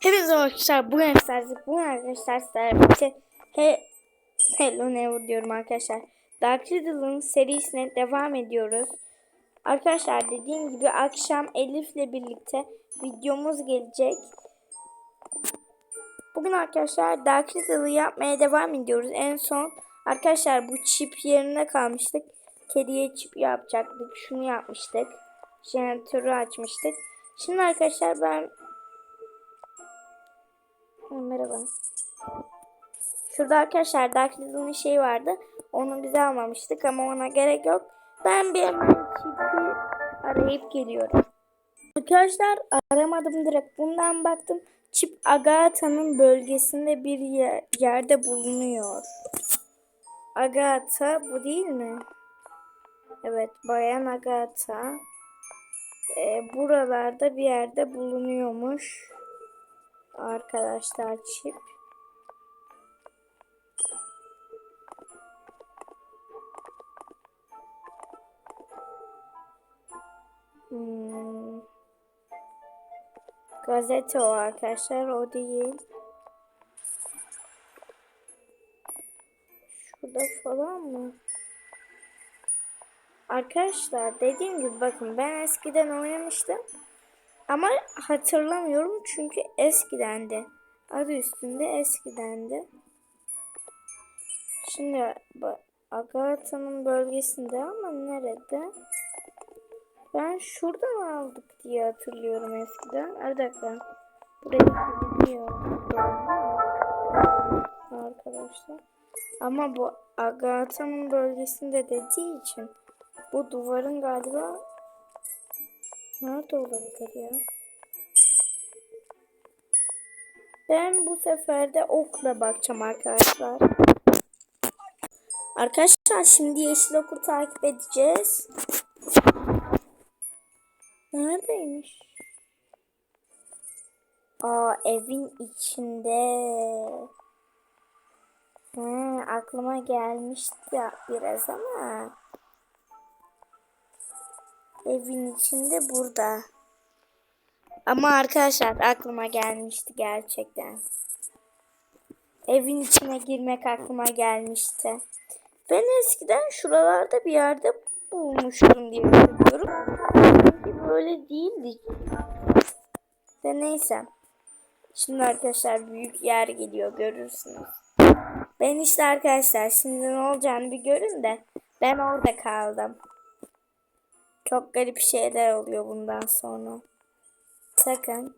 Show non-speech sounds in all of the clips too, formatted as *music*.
Hepinize arkadaşlar bugün arkadaşlar bugün arkadaşlar sizlerle he, Hello Never diyorum arkadaşlar. Dark Riddle'ın serisine devam ediyoruz. Arkadaşlar dediğim gibi akşam Elif'le birlikte videomuz gelecek. Bugün arkadaşlar Dark Riddle'ı yapmaya devam ediyoruz. En son arkadaşlar bu çip yerine kalmıştık. Kediye çip yapacaktık. Şunu yapmıştık. Jeneratörü açmıştık. Şimdi arkadaşlar ben Merhaba. Şurada arkadaşlar Dark Riddle'ın şeyi vardı. Onu biz almamıştık ama ona gerek yok. Ben bir hemen çipi arayıp geliyorum. Arkadaşlar aramadım direkt. Bundan baktım. Çip Agatha'nın bölgesinde bir yer, yerde bulunuyor. Agatha bu değil mi? Evet Bayan Agatha. Ee, buralarda bir yerde bulunuyormuş arkadaşlar çip. Hmm. Gazete o arkadaşlar o değil. Şurada falan mı? Arkadaşlar dediğim gibi bakın ben eskiden oynamıştım. Ama hatırlamıyorum çünkü eskidendi. Adı üstünde eskidendi. Şimdi Agatha'nın bölgesinde ama nerede? Ben şuradan aldık diye hatırlıyorum eskiden. Bir dakika. Buraya gidiyor. Arkadaşlar. Ama bu Agatha'nın bölgesinde dediği için bu duvarın galiba Nerede olabilir ya? Ben bu sefer de okla bakacağım arkadaşlar. Arkadaşlar şimdi yeşil oku takip edeceğiz. Neredeymiş? Aa evin içinde. Ha, aklıma gelmişti ya biraz ama evin içinde burada. Ama arkadaşlar aklıma gelmişti gerçekten. Evin içine girmek aklıma gelmişti. Ben eskiden şuralarda bir yerde bulmuştum diye düşünüyorum. Sanki böyle değildi. De neyse. Şimdi arkadaşlar büyük yer geliyor görürsünüz. Ben işte arkadaşlar şimdi ne olacağını bir görün de ben orada kaldım. Çok garip şeyler oluyor bundan sonra. Takın.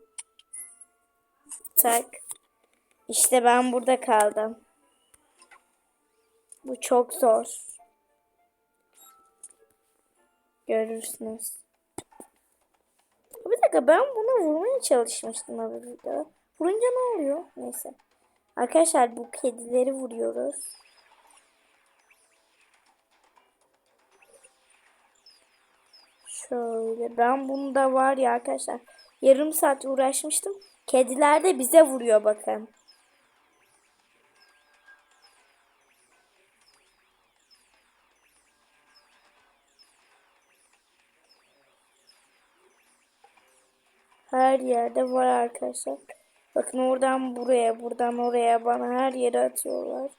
Tak. İşte ben burada kaldım. Bu çok zor. Görürsünüz. Bir dakika ben bunu vurmaya çalışmıştım burada. Vurunca ne oluyor? Neyse. Arkadaşlar bu kedileri vuruyoruz. Şöyle ben bunu da var ya arkadaşlar. Yarım saat uğraşmıştım. Kediler de bize vuruyor bakın. Her yerde var arkadaşlar. Bakın oradan buraya, buradan oraya bana her yere atıyorlar.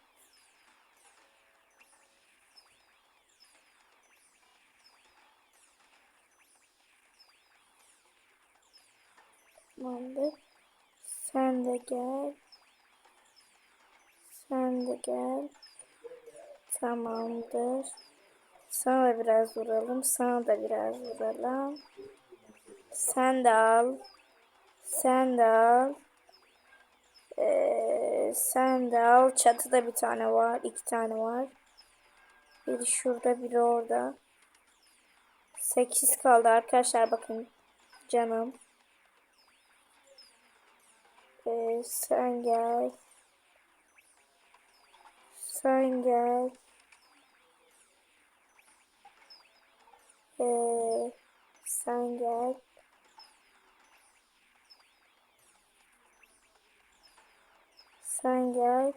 Tamamdır. Sen de gel. Sen de gel. Tamamdır. Sana da biraz vuralım. Sana da biraz vuralım. Sen de al. Sen de al. Ee, sen de al. Çatıda bir tane var. iki tane var. Biri şurada biri orada. Sekiz kaldı arkadaşlar bakın. Canım. Ee, sen gel. Sen gel. Ee, sen gel. Sen gel.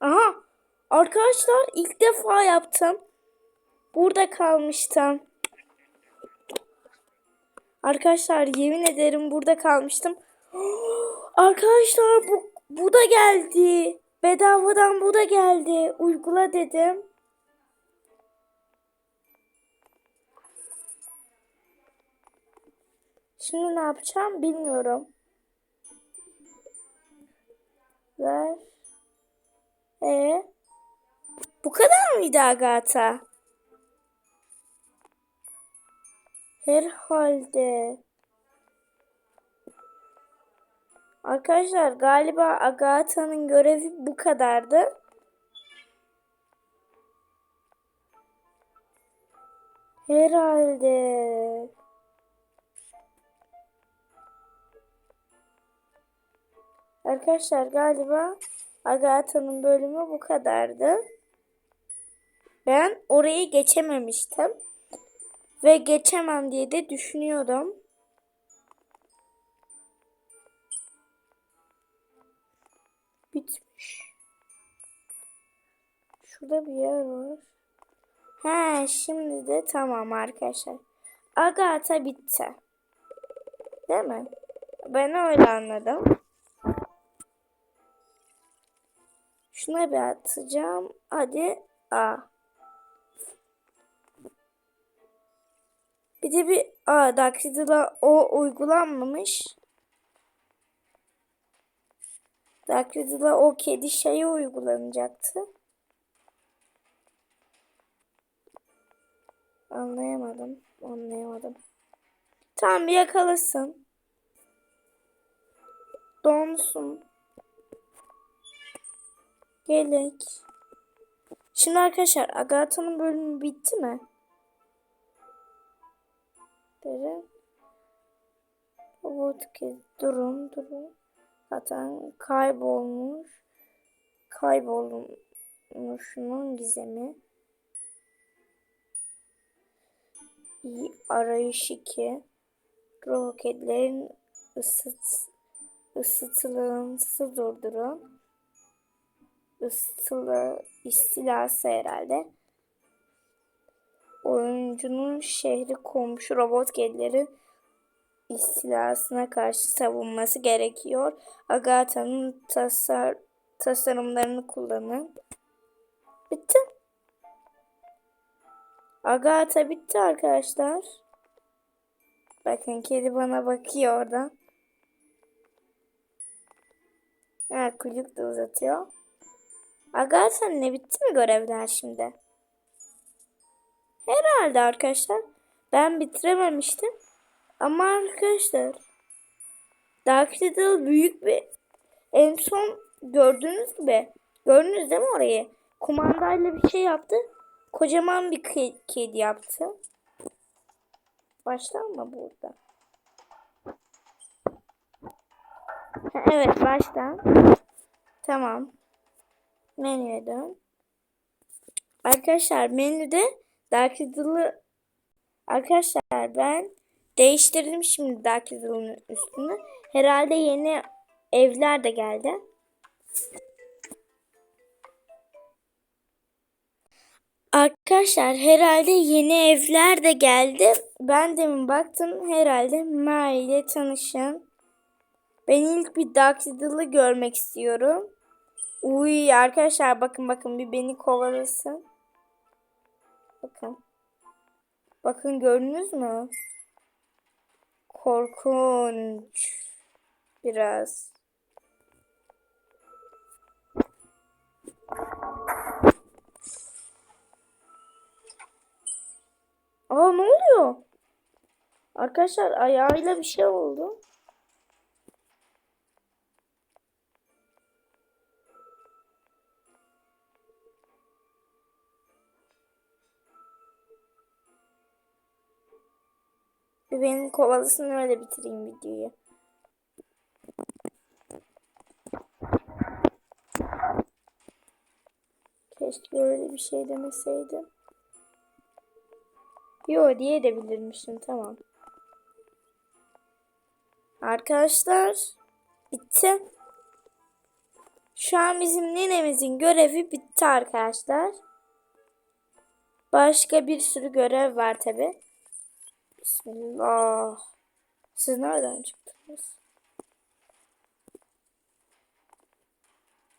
Aha! Arkadaşlar ilk defa yaptım. Burada kalmıştım. Arkadaşlar yemin ederim burada kalmıştım. *gasps* Arkadaşlar bu, bu da geldi. Bedavadan bu da geldi. Uygula dedim. Şimdi ne yapacağım bilmiyorum. Ver. E bu kadar mıydı Agatha? Herhalde. Arkadaşlar galiba Agatha'nın görevi bu kadardı. Herhalde. Arkadaşlar galiba Agatha'nın bölümü bu kadardı. Ben orayı geçememiştim. Ve geçemem diye de düşünüyordum. Bitmiş. Şurada bir yer var. He şimdi de tamam arkadaşlar. Agatha bitti. Değil mi? Ben öyle anladım. Şuna bir atacağım. Hadi. A. Bir de bir a Dakridil'a o uygulanmamış. Dakridil'a o kedi şeyi uygulanacaktı. Anlayamadım. Anlayamadım. Tamam bir yakalasın. Donsun. Gelek. Şimdi arkadaşlar Agatha'nın bölümü bitti mi? Derin. Robot kez durun durun. Zaten kaybolmuş. Kaybolmuşunun gizemi. İyi arayış 2. Roketlerin ısıt, ısıtılması durdurun. Isıtılı istilası herhalde. Oyuncunun şehri komşu robot kedileri istilasına karşı savunması gerekiyor. Agatha'nın tasar tasarımlarını kullanın. Bitti. Agatha bitti arkadaşlar. Bakın kedi bana bakıyor oradan. Ha, kuyruk da uzatıyor. Agatha ne bitti mi görevler şimdi? Herhalde arkadaşlar. Ben bitirememiştim. Ama arkadaşlar Dark Riddle büyük bir en son gördüğünüz gibi gördünüz değil mi orayı? Kumandayla bir şey yaptı. Kocaman bir kedi yaptı. Baştan mı burada? evet baştan. Tamam. Menüye dön. Arkadaşlar menüde Dark Riddle'ı Arkadaşlar ben değiştirdim şimdi Dark Riddle'ın üstünü. Herhalde yeni evler de geldi. Arkadaşlar herhalde yeni evler de geldi. Ben demin baktım herhalde Mary ile tanışın. Ben ilk bir Dark Riddle'ı görmek istiyorum. Uy arkadaşlar bakın bakın bir beni kovalasın. Bakın. Bakın gördünüz mü? Korkunç. Biraz. Aa ne oluyor? Arkadaşlar ayağıyla bir şey oldu. Bir benim öyle bitireyim videoyu. Keşke öyle bir şey demeseydim. Yo diye de bilirmişim tamam. Arkadaşlar bitti. Şu an bizim nenemizin görevi bitti arkadaşlar. Başka bir sürü görev var tabi. Bismillah. Siz nereden çıktınız?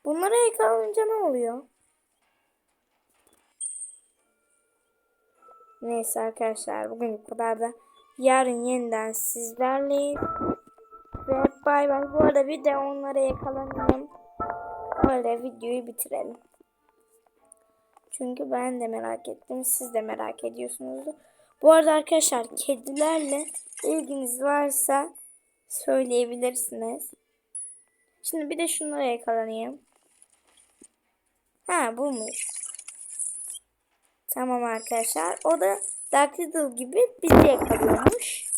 Bunlara yakalanınca ne oluyor? Neyse arkadaşlar bugün bu kadar da yarın yeniden sizlerleyiz. Ve bay bay. Bu arada bir de onlara yakalanayım. Öyle videoyu bitirelim. Çünkü ben de merak ettim. Siz de merak ediyorsunuzdur. Bu arada arkadaşlar kedilerle ilginiz varsa söyleyebilirsiniz. Şimdi bir de şunlara yakalanayım. Ha buymuş. Tamam arkadaşlar. O da Dark Riddle gibi bizi yakalıyormuş.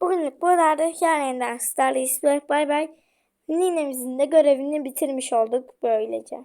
Bugünlük bu kadar da yeniden Starlight Bay bay. Ninemizin de görevini bitirmiş olduk böylece.